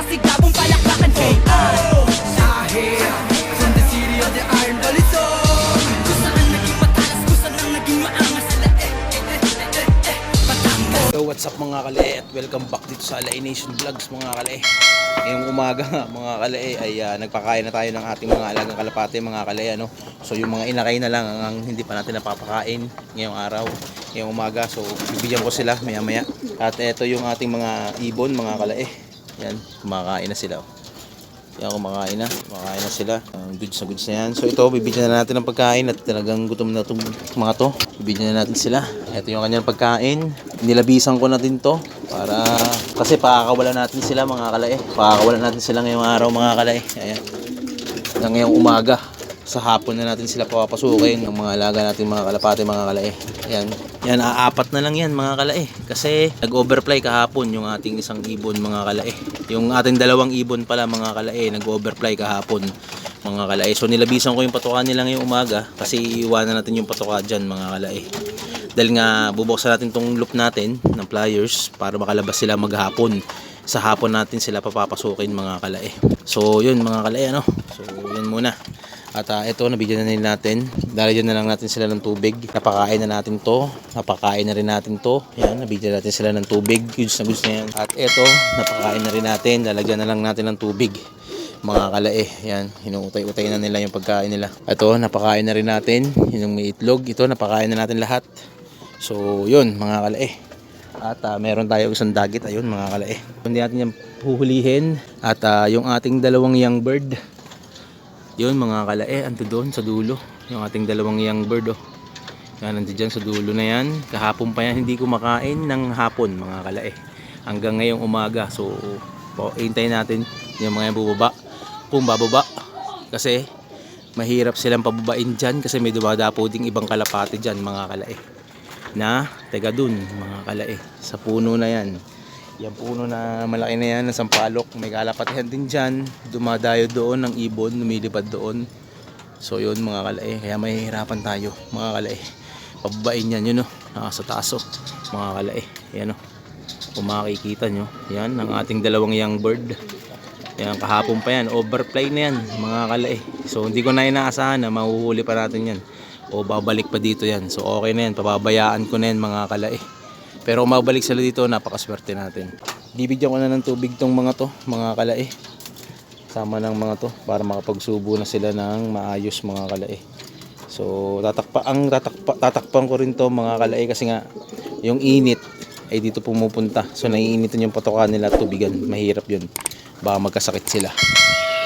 masigabong palakpakan KR Dahil From the city of the iron balisong Kung saan naging matalas, kung saan ang naging maangas sila eh, eh, eh, eh, eh, Batangas Yo, what's up mga kalae at welcome back dito sa Alae Nation Vlogs mga kalae. Ngayong umaga mga kalae ay ah, nagpakain na tayo ng ating mga alagang kalapate mga kalae ano. So yung mga inakay na lang ang hindi pa natin napapakain ngayong araw, ngayong umaga. So bibigyan ko sila maya maya. At ito yung ating mga ibon mga kalae. Yan, kumakain na sila. Yan, kumakain na. Kumakain na sila. Uh, goods na goods na yan. So ito, bibigyan na natin ng pagkain at talagang gutom na itong mga to. Bibigyan na natin sila. Ito yung kanyang pagkain. Nilabisan ko na din to para kasi pakakawalan natin sila mga kalae. Pakakawalan natin sila ngayong araw mga kalae. Ayan. Ngayong umaga. Sa hapon na natin sila papapasukin ng mga alaga natin mga kalapate mga kalae. Ayan. Yan, aapat na lang yan mga kalae. Kasi nag-overfly kahapon yung ating isang ibon mga kalae. Yung ating dalawang ibon pala mga kalae, nag-overfly kahapon mga kalae. So nilabisan ko yung patuka nila ngayong umaga kasi iiwanan natin yung patuka dyan mga kalae. Dahil nga bubuksan natin tong loop natin ng pliers para makalabas sila maghapon. Sa hapon natin sila papapasukin mga kalae. So yun mga kalae ano. So yun muna. At ah, ito, nabigyan na nila natin. Dalagyan na lang natin sila ng tubig. Napakain na natin to. Napakain na rin natin to. Yan, nabigyan natin sila ng tubig. Goods na goods na yan. At ito, napakain na rin natin. Lalagyan na lang natin ng tubig. Mga kalae. Yan, hinuutay-utay na nila yung pagkain nila. Ito, napakain na rin natin. Yun yung may itlog. Ito, napakain na natin lahat. So, yun, mga kalae. At ah, meron tayo isang dagit. Ayun, mga kalae. Hindi natin yan huhulihin. At ah, yung ating dalawang young bird. Yun mga kalae, ando doon sa dulo. Yung ating dalawang young bird oh. Yan, nandito dyan sa dulo na yan. Kahapon pa yan, hindi kumakain ng hapon mga kalae. Hanggang ngayong umaga. So, po, hintayin natin yung mga yan bubaba. Kung bababa. Kasi, mahirap silang pababain dyan kasi may dumadapo ding ibang kalapati dyan mga kalae. Na, taga dun mga kalae. Sa puno na yan. Yan puno na malaki na yan, ng sampalok. May kalapatihan din dyan. Dumadayo doon ng ibon, lumilipad doon. So yun mga kalae, kaya mahihirapan tayo mga kalae. Pababain yan yun o, nasa taas o, mga kalae. Yan o, kung makikita nyo. Yan, ang ating dalawang young bird. Yan, kahapon pa yan, overfly na yan mga kalae. So hindi ko na inaasahan na mahuhuli pa natin yan. O babalik pa dito yan. So okay na yan, pababayaan ko na yan mga kalae. Pero mabalik sila dito, napakaswerte natin. Bibigyan ko na ng tubig tong mga to, mga kalae. Sama ng mga to para makapagsubo na sila ng maayos mga kalae. So, tatakpa ang tatakpa, tatakpan ko rin to mga kalae kasi nga yung init ay dito pumupunta. So, naiinitan yung patoka nila tubigan. Mahirap yun. Baka magkasakit sila.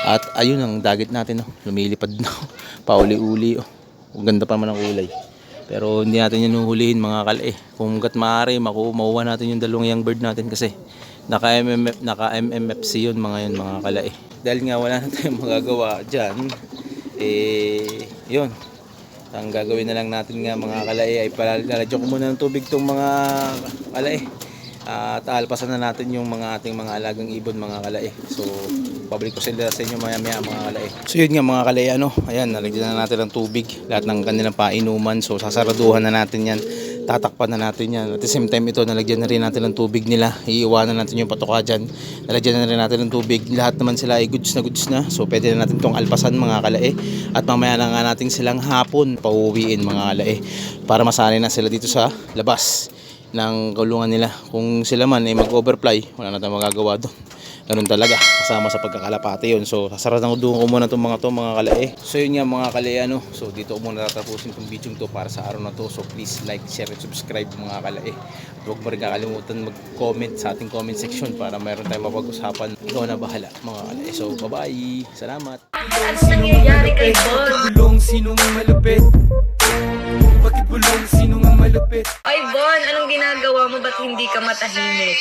At ayun ang dagit natin, oh. lumilipad na. oh. Pauli-uli. Oh. Ang ganda pa man ang kulay. Pero hindi natin yan huhulihin mga kalae. Kung gat maaari, maku natin yung dalawang young bird natin kasi naka MMF, naka MMFC yun mga yun mga kalae. Dahil nga wala na tayong magagawa dyan, eh, yun. Ang gagawin na lang natin nga mga kalae ay palalagyan ko muna ng tubig tong mga kalae. At alpasan na natin yung mga ating mga alagang ibon mga kalae. So, pabalik ko sila sa inyo maya maya mga kalae. So yun nga mga kalae ano, ayan, nalagyan na natin ng tubig. Lahat ng kanilang painuman. So, sasaraduhan na natin yan. Tatakpan na natin yan. At the same time ito, nalagyan na rin natin ng tubig nila. Iiwanan natin yung patoka dyan. Nalagyan na rin natin ng tubig. Lahat naman sila ay goods na goods na. So, pwede na natin tong alpasan mga kalae. At mamaya na nga natin silang hapon pauwiin mga kalae. Para masanay na sila dito sa labas ng kulungan nila. Kung sila man ay mag-overfly, wala na tayong magagawa doon. Ganun talaga, kasama sa pagkakalapate yun. So, sasaratan ko doon ko muna itong mga to mga kalae. So, yun nga mga kalae, ano. So, dito ko muna tatapusin itong video to para sa araw na to. So, please like, share, and subscribe mga kalae. At huwag mo rin kakalimutan mag-comment sa ating comment section para mayroon tayong mapag-usapan. Ikaw na bahala mga kalae. So, bye-bye. Salamat. Ano nangyayari kay Bon? Bulong sino ang malupit hindi ka matahimik?